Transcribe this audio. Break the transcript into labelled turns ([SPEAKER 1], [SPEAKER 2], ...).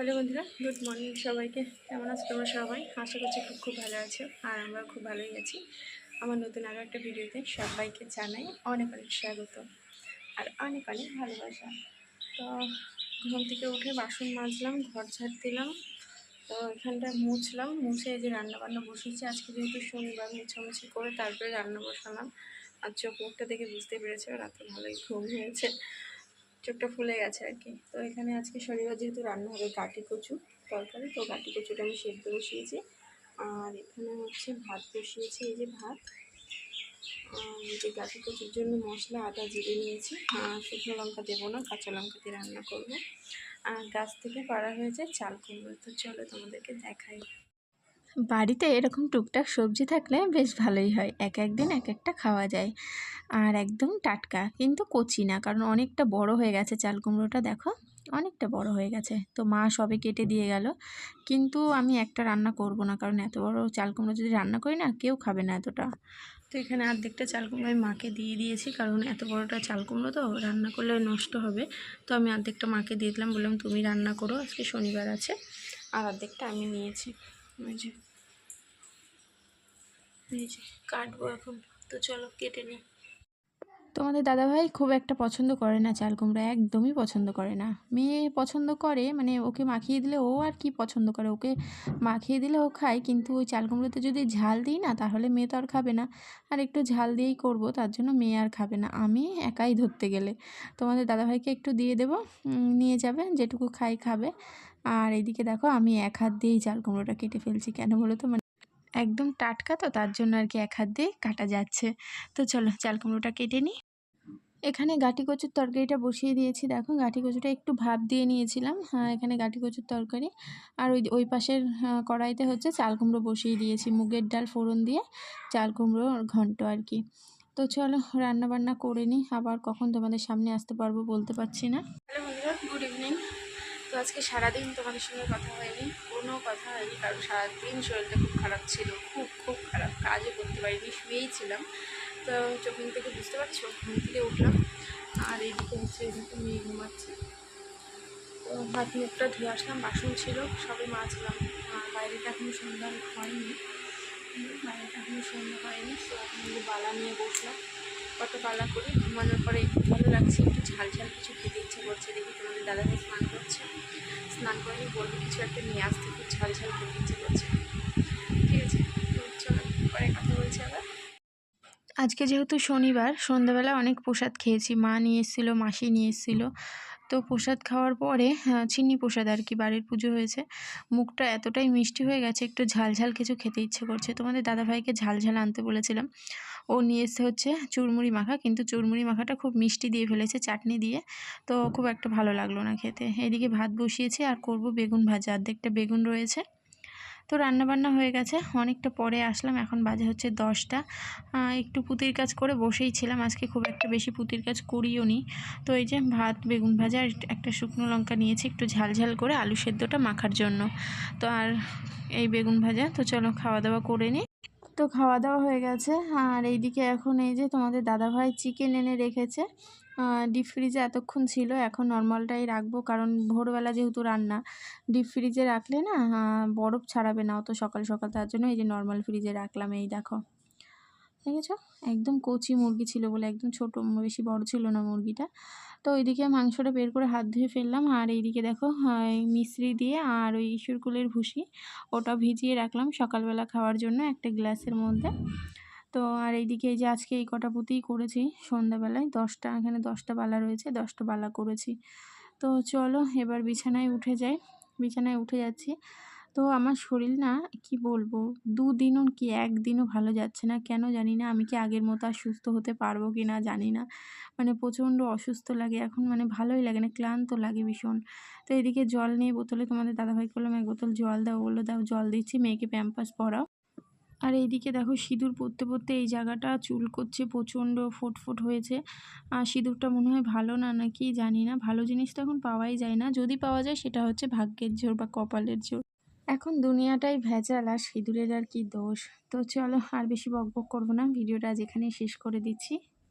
[SPEAKER 1] Hello বন্ধুরা, good morning সবাইকে। কেমন আছো তোমরা সবাই? আশা করছি খুব খুব ভালো আছো আর আমরা খুব ভালোই আছি। আমার নতুন আরও একটা ভিডিওতে সবাইকে জানাই অনেক অনেক স্বাগত আর অনেক অনেক ভালোবাসা। তো ঘুম থেকে উঠে বাসন মাজলাম, ঘর ঝাড় দিলাম, তো এখানটা মুছলাম, মুছে যে রান্না বান্না বসেছি। আজকে যেহেতু শনিবার, মুছামুছি করে তারপরে রান্না বসালাম। আর চোখ মুখটা দেখে বুঝতে পেরেছে, রাতে ভালোই ঘুম হয়েছে। চোখটা ফুলে গেছে আর কি। তো এখানে আজকে শনিবার যেহেতু রান্না হবে গাটি কচু তরকারি, তো গাটি কচুটা আমি সেদ্ধ বসিয়েছি। আর এখানে হচ্ছে ভাত বসিয়েছি, এই যে ভাত। আর যে গাটি কচুর জন্য মশলা, আদা, জিরে নিয়েছি। আর শুকনো লঙ্কা দেবো না, কাঁচা লঙ্কা দিয়ে রান্না করব। আর গাছ থেকে পাড়া হয়েছে চাল কুমড়ো। তো চলো তোমাদেরকে দেখাই।
[SPEAKER 2] বাড়িতে এরকম টুকটাক সবজি থাকলে বেশ ভালোই হয়। এক একদিন এক একটা খাওয়া যায়। আর একদম টাটকা, কিন্তু কচি না, কারণ অনেকটা বড় হয়ে গেছে চাল কুমড়োটা, দেখো? অনেকটা বড় হয়ে গেছে। তো মা সবে কেটে দিয়ে গেল। কিন্তু আমি একটা রান্না করব না, কারণ এত বড় চাল কুমড়ো যদি রান্না করি না, কেউ খাবে না এতটা।
[SPEAKER 1] তো এখানে অর্ধেকটা চাল কুমড়ো আমি মাকে দিয়ে দিয়েছি, কারণ এত বড়টা চাল কুমড়ো তো, রান্না করলে নষ্ট হবে। তো আমি অর্ধেকটা মাকে দিয়ে দিলাম, বললাম, তুমি রান্না করো, আজকে শনিবার আছে। আর অর্ধেকটা আমি নিয়েছি। কাটবো এখন। তো চলো, কেটে নিই।
[SPEAKER 2] তোমাদের দাদাভাই খুব একটা পছন্দ করে না চাল কুমড়া একদমই পছন্দ করে না। মেয়ে পছন্দ করে মানে ওকে মাখিয়ে দিলে ও আর কি পছন্দ করে? ওকে মাখিয়ে দিলে ও খায়, কিন্তু ওই চাল কুমড়োতে যদি ঝাল দিই না, তাহলে মেয়ে তো আর খাবে না। আর একটু ঝাল দিয়েই করব, তার জন্য মেয়ে আর খাবে না। আমি একাই ধরতে গেলে। তোমাদের দাদাভাইকে একটু দিয়ে দেবো নিয়ে যাবে, যেটুকু খাই খাবে। আর এইদিকে দেখো, আমি এক হাত দিয়েই চাল কুমড়োটা কেটে ফেলছি। কেন বলো তো? মানে একদম টাটকা তো, তার জন্য আর কি এক হাত দিয়ে কাটা যাচ্ছে। তো চলো, চাল কুমড়োটা কেটে নিই। এখানে গাটি কচুর তরকারিটা বসিয়ে দিয়েছি। দেখো, গাটি কচুটা একটু ভাপ দিয়ে নিয়েছিলাম। হ্যাঁ এখানে গাটি কচুর তরকারি। আর ওই ওই পাশের কড়াইতে হচ্ছে চাল কুমড়ো বসিয়ে দিয়েছি, মুগের ডাল ফোড়ন দিয়ে চাল কুমড়ো ঘন্ট আর কি। তো চলো রান্না বান্না করে নিই। আবার কখন তোমাদের সামনে আসতে পারব বলতে পারছি না।
[SPEAKER 1] হ্যালো বন্ধুরা, গুড ইভিনিং। তো আজকে সারাদিন তোমাদের সঙ্গে কথা হয়নি। কোনো কথা হয়নি, কারণ সারাদিন শরীরটা খুব খারাপ ছিল, খুব খুব খারাপ। কাজও করতে পারিনি, শুয়েই ছিলাম। তো চোখ থেকে বুঝতে পারছি? ওখান থেকে উঠলাম, আর এইদিকে হচ্ছে এদিকে মেয়ে ঘুমাচ্ছে। তো হাত মুখটা ধুয়ে আসলাম, বাসন ছিল, সবে মাজলাম, আর বাইরেটা এখনও সন্ধ্যা হয়নি। হুম, বাইরেটা এখনও সন্ধ্যা হয়নি তো এই বালা নিয়ে বসলাম কত বালা করে ঘুমানোর পরে একটু ভালো লাগছে একটু ঝাল ঝাল কিছু খেতে ইচ্ছে করছে দেখি তোমাদের দাদাকে স্নান করছে। স্নান করে বলব কিছু একটা নিয়ে আসতে একটু ঝাল ঝাল খেতে ইচ্ছে করছে ঠিক আছে তো চলো পরে কথা বলছি আবার
[SPEAKER 2] আজকে যেহেতু শনিবার সন্ধ্যাবেলা অনেক প্রসাদ খেয়েছি। মা নিয়ে এসেছিল মাসি নিয়ে এসেছিল। তো প্রসাদ খাওয়ার পরে আহ, চিনি প্রসাদ আর কি বাড়ির পুজো হয়েছে। মুখটা এতটাই মিষ্টি হয়ে গেছে একটু ঝাল ঝাল কিছু খেতে ইচ্ছে করছে। তোমাদের দাদাভাইকে ঝাল ঝাল আনতে বলেছিলাম। ও নিয়ে এসে হচ্ছে চুরমুড়ি মাখা কিন্তু চুরমুড়ি মাখাটা খুব মিষ্টি দিয়ে ফেলেছে চাটনি দিয়ে। তো খুব একটা ভালো লাগল না খেতে। এদিকে ভাত বসিয়েছি আর করব বেগুন ভাজা। অর্ধেকটা বেগুন রয়েছে। তো রান্নাবান্না হয়ে গেছে। অনেকটা পরে আসলাম, এখন বাজে হচ্ছে দশটা। একটু পুতির কাজ করে বসেই ছিলাম, আজকে খুব একটা বেশি পুতির কাজ করিও নি। তো এই যে ভাত, বেগুন ভাজা আর একটা শুকনো লঙ্কা নিয়েছি, একটু ঝালঝাল ঝাল করে আলু সেদ্ধটা মাখার জন্য। তো আর এই বেগুন ভাজা, তো চলো খাওয়া দাওয়া করে নিই তো খাওয়া দাওয়া হয়ে গেছে। আর এইদিকে এখন এই যে তোমাদের দাদাভাই চিকেন এনে রেখেছে। ডিপ ফ্রিজে এতক্ষণ ছিল, এখন নর্মালটাই রাখব কারণ ভোরবেলা যেহেতু রান্না ডিপ ফ্রিজে রাখলে না বরফ ছাড়াবে না অত সকাল সকাল, তার জন্য এই যে নর্মাল ফ্রিজে রাখলাম এই দেখো। দেখেছ? একদম কচি মুরগি ছিল বলে, একদম ছোট, বেশি বড় ছিল না মুরগিটা। তো ওইদিকে মাংসটা বের করে হাত ধুয়ে ফেললাম। আর এইদিকে দেখো মিশ্রি দিয়ে আর ওই ইসুরকুলের ভুসি, ওটা ভিজিয়ে রাখলাম সকালবেলা খাওয়ার জন্য একটা গ্লাসের মধ্যে। তো আর এইদিকে এই যে আজকে এই কটা পুঁতিই করেছি সন্ধ্যাবেলায়, দশটা, এখানে দশটা বালা রয়েছে, দশটা বালা করেছি। তো চলো এবার বিছানায় উঠে যাই। বিছানায় উঠে যাচ্ছি। তো আমার শরীর না, কি বলব? দুদিনও কি একদিনও ভালো যাচ্ছে না, কেন জানি না, আমি কি আগের মতো আর সুস্থ হতে পারব কি না জানি না। মানে প্রচণ্ড অসুস্থ লাগে, এখন মানে ভালোই লাগে না, ক্লান্ত লাগে ভীষণ। তো এদিকে জল নিয়ে বোতলে তোমাদের দাদাভাই করলাম এক বোতল জল দাও। বলল, দাও, জল দিচ্ছি, মেয়েকে প্যাম্পাস পরাও। আর এইদিকে দেখো সিঁদুর পরতে পরতে এই জায়গাটা চুল করছে, প্রচণ্ড ফুটফুট হয়েছে। আর সিঁদুরটা মনে হয় ভালো না নাকি জানি না, ভালো জিনিস তো এখন পাওয়াই যায় না। যদি পাওয়া যায়, সেটা হচ্ছে ভাগ্যের জোর বা কপালের জোর। এখন দুনিয়াটাই ভেজাল আর সিঁদুরের আর কি দোষ। তো চলো আর বেশি বকবক করব না। ভিডিওটা যেখানে শেষ করে দিচ্ছি।